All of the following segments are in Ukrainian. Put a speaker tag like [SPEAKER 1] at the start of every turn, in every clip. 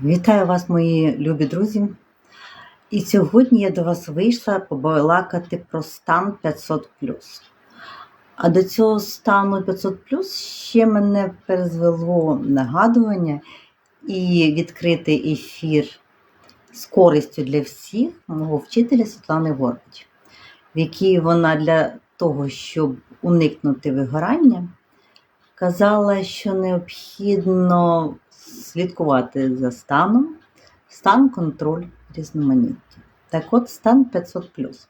[SPEAKER 1] Вітаю вас, мої любі друзі. І сьогодні я до вас вийшла побалакати про стан 500. А до цього стану 500 ще мене перезвело нагадування і відкритий ефір з користю для всіх мого вчителя Світлани Горбач, в якій вона для того, щоб уникнути вигорання, казала, що необхідно слідкувати за станом, стан, контроль, різноманіття. Так от стан 500.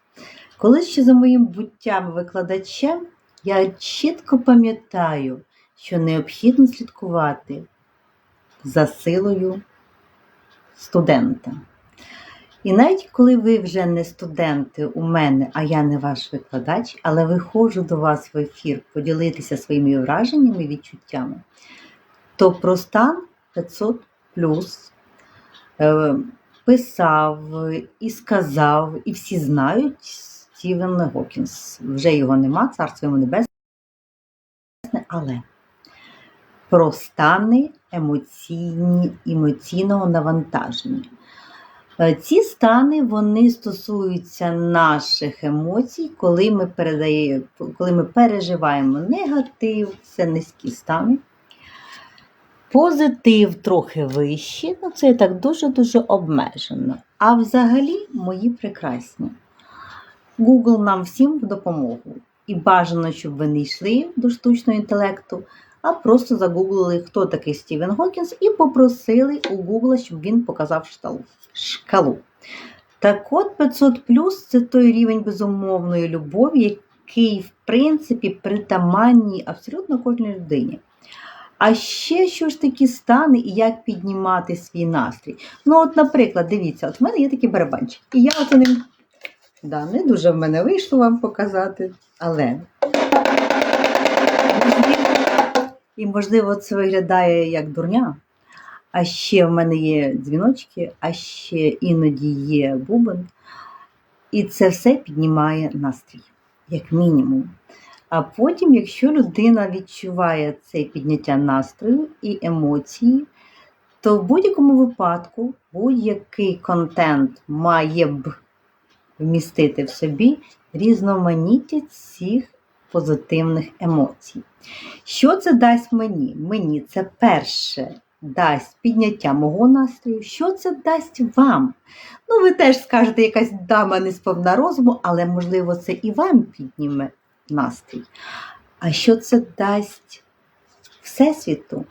[SPEAKER 1] Коли ще за моїм буттям викладачем, я чітко пам'ятаю, що необхідно слідкувати за силою студента. І навіть коли ви вже не студенти у мене, а я не ваш викладач, але виходжу до вас в ефір поділитися своїми враженнями, і відчуттями, то про стан 500 плюс е, писав і сказав, і всі знають Стівен Гокінс. Вже його нема, царство йому небесне, але про стани емоційні, емоційного навантаження. Е, Ці стани вони стосуються наших емоцій, коли ми передаємо, коли ми переживаємо негатив, це низькі стани. Позитив трохи вищий, ну це так дуже-дуже обмежено. А взагалі мої прекрасні. Google нам всім в допомогу. І бажано, щоб ви не йшли до штучного інтелекту, а просто загуглили, хто такий Стівен Гокінс, і попросили у Google, щоб він показав шкалу. Так от 500 це той рівень безумовної любові, який, в принципі, притаманній абсолютно кожній людині. А ще що ж такі стани і як піднімати свій настрій. Ну, от, наприклад, дивіться, от в мене є такий барабанчик. І я от ним, да, не дуже в мене вийшло вам показати, але і, можливо, це виглядає як дурня. А ще в мене є дзвіночки, а ще іноді є бубен. І це все піднімає настрій, як мінімум. А потім, якщо людина відчуває це підняття настрою і емоції, то в будь-якому випадку будь-який контент має б вмістити в собі різноманіття цих позитивних емоцій. Що це дасть мені? Мені це перше дасть підняття мого настрою. Що це дасть вам? Ну, ви теж скажете, якась дама не сповна розуму, але, можливо, це і вам підніме настрій. А що це дасть Всесвіту?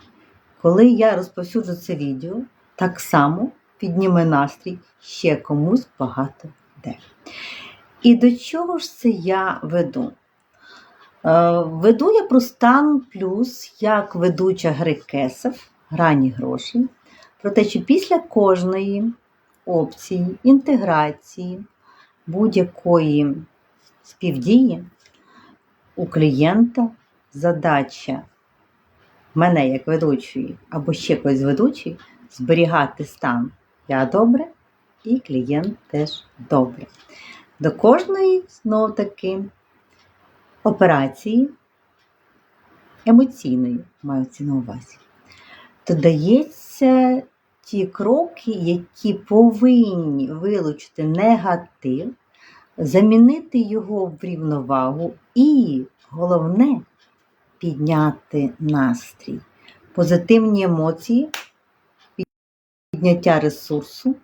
[SPEAKER 1] Коли я розповсюджу це відео, так само підніме настрій ще комусь багато де. І до чого ж це я веду? Е, Веду я про стан плюс як ведуча гри Кесов, грані грошей, про те, що після кожної опції, інтеграції будь-якої співдії у клієнта задача мене як ведучої або ще когось ведучий зберігати стан я добре і клієнт теж добре. До кожної знов таки операції емоційної маються на увазі. Додається ті кроки, які повинні вилучити негатив, замінити його в рівновагу і, головне, підняти настрій, позитивні емоції, підняття ресурсу,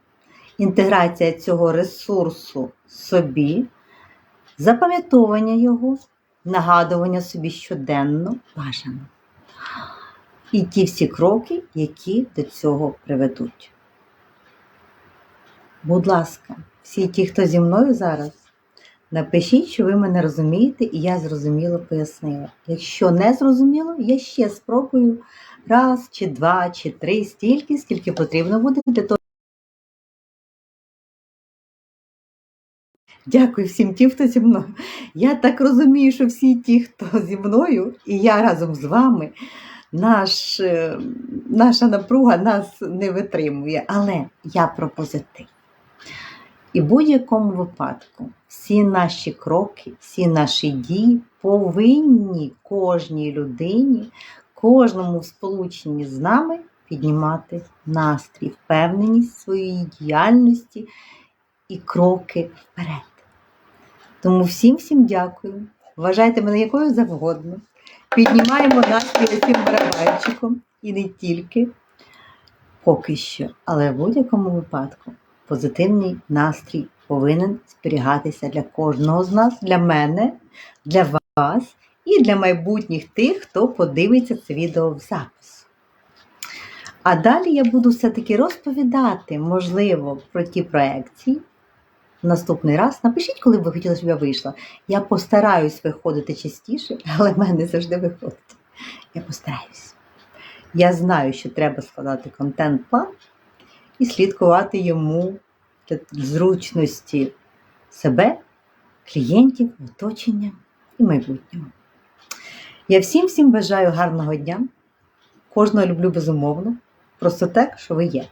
[SPEAKER 1] інтеграція цього ресурсу собі, запам'ятовування його, нагадування собі щоденно бажано. І ті всі кроки, які до цього приведуть. Будь ласка, всі ті, хто зі мною зараз, напишіть, що ви мене розумієте, і я зрозуміло пояснила. Якщо не зрозуміло, я ще спробую раз, чи два, чи три, стільки, скільки потрібно буде для того. Дякую всім тим, хто зі мною. Я так розумію, що всі ті, хто зі мною, і я разом з вами, наш, е, наша напруга нас не витримує. Але я про позитив. І в будь-якому випадку всі наші кроки, всі наші дії повинні кожній людині, кожному сполученні з нами піднімати настрій, впевненість своєї діяльності і кроки вперед. Тому всім всім дякую. Вважайте мене якою завгодно. Піднімаємо настрій цим барабанчиком і не тільки поки що, але в будь-якому випадку позитивний настрій повинен зберігатися для кожного з нас, для мене, для вас і для майбутніх тих, хто подивиться це відео в запис. А далі я буду все-таки розповідати, можливо, про ті проекції. Наступний раз напишіть, коли б ви хотіли, щоб я вийшла. Я постараюсь виходити частіше, але в мене завжди виходить. Я постараюсь. Я знаю, що треба складати контент-план і слідкувати йому для зручності себе, клієнтів, оточення і майбутнього. Я всім всім бажаю гарного дня. Кожного люблю безумовно. Просто так, що ви є.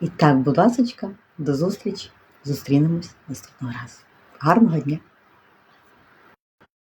[SPEAKER 1] І так, будь ласка, до зустрічі. Зустрінемось наступного разу. Гарного дня!